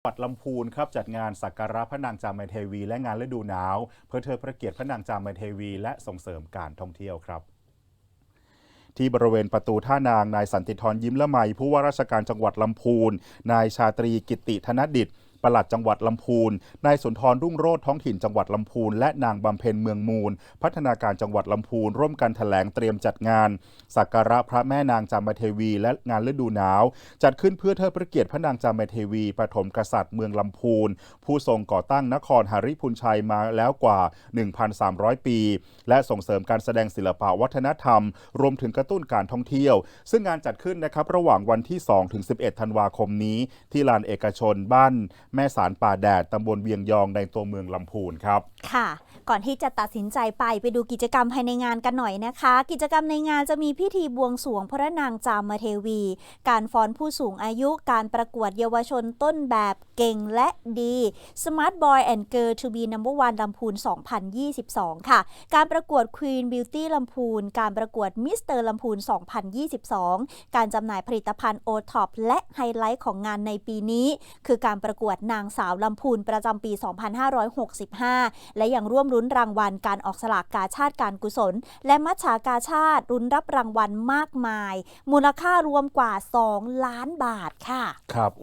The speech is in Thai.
จังหวัดลำพูนครับจัดงานสักการะพระนางจามเทวี และงานฤดูหนาว เพื่อเทิดพระเกียรติพระนางจามเทวี และส่งเสริมการท่องเที่ยวครับที่บริเวณประตูท่านางนายสันติธรยิ้มละไมผู้ว่าราชการจังหวัดลำพูน นายชาตรีกิติธนดิต ปลัดจังหวัดลำพูน นายสุนทรรุ่งโรจน์ท้องถิ่นจังหวัดลำพูน และนางบำเพ็ญเมืองมูล พัฒนาการจังหวัดลำพูน ร่วมกันแถลงเตรียมจัดงาน สักการะพระแม่นางจามเทวี และงานฤดูหนาว จัดขึ้นเพื่อเทิดพระเกียรติพระนางจามเทวีปฐมกษัตริย์เมืองลำพูน ผู้ทรงก่อตั้งนครหาริพุนชัยมาแล้วกว่า 1,300 ปี และส่งเสริมการแสดงศิลปวัฒนธรรม รวมถึงกระตุ้นการท่องเที่ยว ซึ่งงานจัดขึ้นนะครับระหว่างวันที่ 2 ถึง 11 ธันวาคมนี้ ที่ลานเอกชนบ้านแม่สารป่าแดดตำบลเวียงยองในตัวเมืองลำพูนครับ ค่ะ ก่อนที่จะตัดสินใจไปไปดูกิจกรรมภายในงานกันหน่อยนะคะ กิจกรรมในงานจะมีพิธีบวงสรวงพระนางจามเทวี การฟ้อนผู้สูงอายุ การประกวดเยาวชนต้นแบบเก่งและดี Smart Boy and Girl to be number one ลำพูน 2022 ค่ะ การประกวด Queen Beauty ลำพูน การประกวด Mr. ลำพูน 2022 การจำหน่ายผลิตภัณฑ์ o t o p และไฮไลท์ของงานในปีนี้ คือการประกวดนางสาวลำพูนประจำปี 2565 และยังร่วมรุ้นรางวัลการออกสลากกาชาติการกุศล และมัชชากาชาติรุ้นรับรางวัลมากมาย มูลค่ารวมกว่า 2 ล้านบาทค่ะ ครับ